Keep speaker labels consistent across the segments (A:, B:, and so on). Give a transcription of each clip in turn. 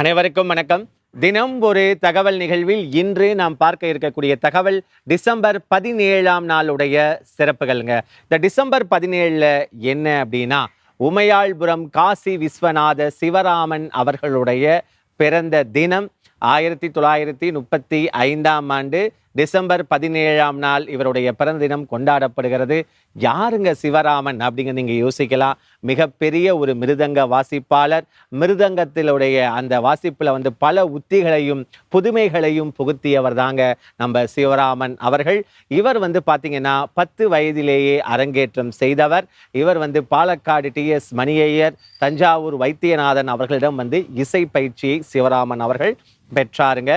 A: அனைவருக்கும் வணக்கம். தினம் ஒரு தகவல் நிகழ்வில் இன்று நாம் பார்க்க இருக்கக்கூடிய தகவல் டிசம்பர் பதினேழாம் நாளுடைய சிறப்புகள்ங்க. இந்த டிசம்பர் பதினேழில் என்ன அப்படின்னா உமையாள்புரம் காசி விஸ்வநாத சிவராமன் அவர்களுடைய பிறந்த தினம் ஆயிரத்தி தொள்ளாயிரத்தி முப்பத்தி ஐந்தாம் ஆண்டு டிசம்பர் பதினேழாம் நாள் இவருடைய பிறந்த தினம் கொண்டாடப்படுகிறது. யாருங்க சிவராமன் அப்படிங்க நீங்கள் யோசிக்கலாம். மிகப்பெரிய ஒரு மிருதங்க வாசிப்பாளர். மிருதங்கத்திலுடைய அந்த வாசிப்பில் வந்து பல உத்திகளையும் புதுமைகளையும் புகுத்தியவர் தாங்க நம்ம சிவராமன் அவர்கள். இவர் வந்து பார்த்திங்கன்னா பத்து வயதிலேயே அரங்கேற்றம் செய்தவர். இவர் வந்து பாலக்காடு டிஎஸ் மணியையர் தஞ்சாவூர் வைத்தியநாதன் அவர்களிடம் வந்து இசை பயிற்சியை சிவராமன் அவர்கள் பெற்றாருங்க.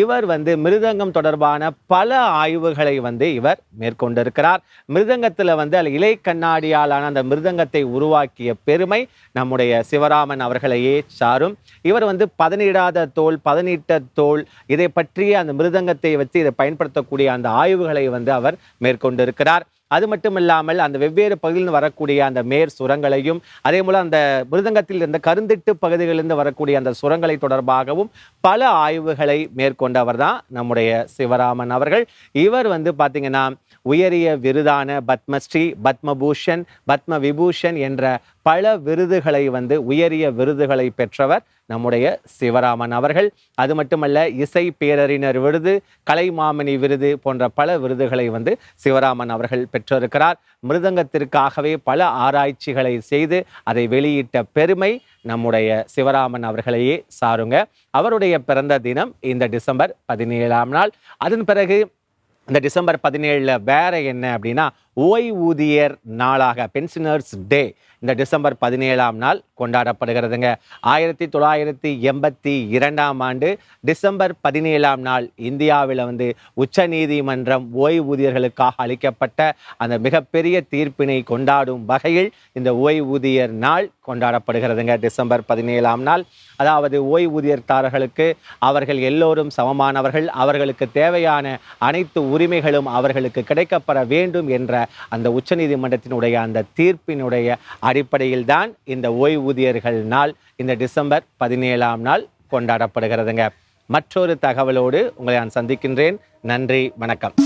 A: இவர் வந்து மிருதங்கம் தொடர்பான பல ஆய்வுகளை வந்து இவர் மேற்கொண்டிருக்கிறார். மிருதங்கத்தில் வந்து அதில் இலை கண்ணாடியாலான அந்த மிருதங்கத்தை உருவாக்கிய பெருமை நம்முடைய சிவராமன் அவர்களையே சாரும் இவர் வந்து பதனிடாத தோல் பதனிட்ட தோல் இதை பற்றிய அந்த மிருதங்கத்தை வச்சு இதை பயன்படுத்தக்கூடிய அந்த ஆய்வுகளை வந்து அவர் மேற்கொண்டிருக்கிறார். அது மட்டும் இல்லாமல் அந்த வெவ்வேறு பகுதியிலிருந்து வரக்கூடிய அந்த மேற் சுரங்களையும் அதே போல அந்த மிருதங்கத்தில் இருந்த கருந்திட்டு பகுதிகளிலிருந்து வரக்கூடிய அந்த சுரங்களை தொடர்பாகவும் பல ஆய்வுகளை மேற்கொண்டவர் தான் நம்முடைய சிவராமன் அவர்கள். இவர் வந்து பார்த்தீங்கன்னா உயரிய விருதான பத்மஸ்ரீ பத்மபூஷன் பத்ம விபூஷன் என்ற பல விருதுகளை வந்து உயரிய விருதுகளை பெற்றவர் நம்முடைய சிவராமன் அவர்கள். அது மட்டுமல்ல இசை பேரறிஞர் விருது கலைமாமணி விருது போன்ற பல விருதுகளை வந்து சிவராமன் அவர்கள் பெற்றிருக்கிறார். மிருதங்கத்திற்காகவே பல ஆராய்ச்சிகளை செய்து அதை வெளியிட்ட பெருமை நம்முடைய சிவராமன் அவர்களையே சாருங்க. அவருடைய பிறந்த தினம் இந்த டிசம்பர் பதினேழாம் நாள். அதன் பிறகு இந்த டிசம்பர் பதினேழில் வேற என்ன அப்படின்னா ஓய்வூதியர் நாளாக பென்ஷனர்ஸ் டே இந்த டிசம்பர் பதினேழாம் நாள் கொண்டாடப்படுகிறதுங்க. ஆயிரத்தி தொள்ளாயிரத்தி எண்பத்தி இரண்டாம் ஆண்டு டிசம்பர் பதினேழாம் நாள் இந்தியாவில் வந்து உச்ச நீதிமன்றம் ஓய்வூதியர்களுக்காக அளிக்கப்பட்ட அந்த மிகப்பெரிய தீர்ப்பினை கொண்டாடும் வகையில் இந்த ஓய்வூதியர் நாள் கொண்டாடப்படுகிறதுங்க டிசம்பர் பதினேழாம் நாள். அதாவது ஓய்வூதியர்தாரர்களுக்கு அவர்கள் எல்லோரும் சமமானவர்கள். அவர்களுக்கு தேவையான அனைத்து உரிமைகளும் அவர்களுக்கு கிடைக்கப்பெற வேண்டும் என்ற அந்த உச்சநீதிமன்றத்தினுடைய அந்த தீர்ப்பினுடைய அடிப்படையில் தான் இந்த ஓய்வூதியர்கள் நாள் இந்த டிசம்பர் பதினேழாம் நாள் கொண்டாடப்படுகிறதுங்க. மற்றொரு தகவலோடு உங்களை நான் சந்திக்கின்றேன். நன்றி வணக்கம்.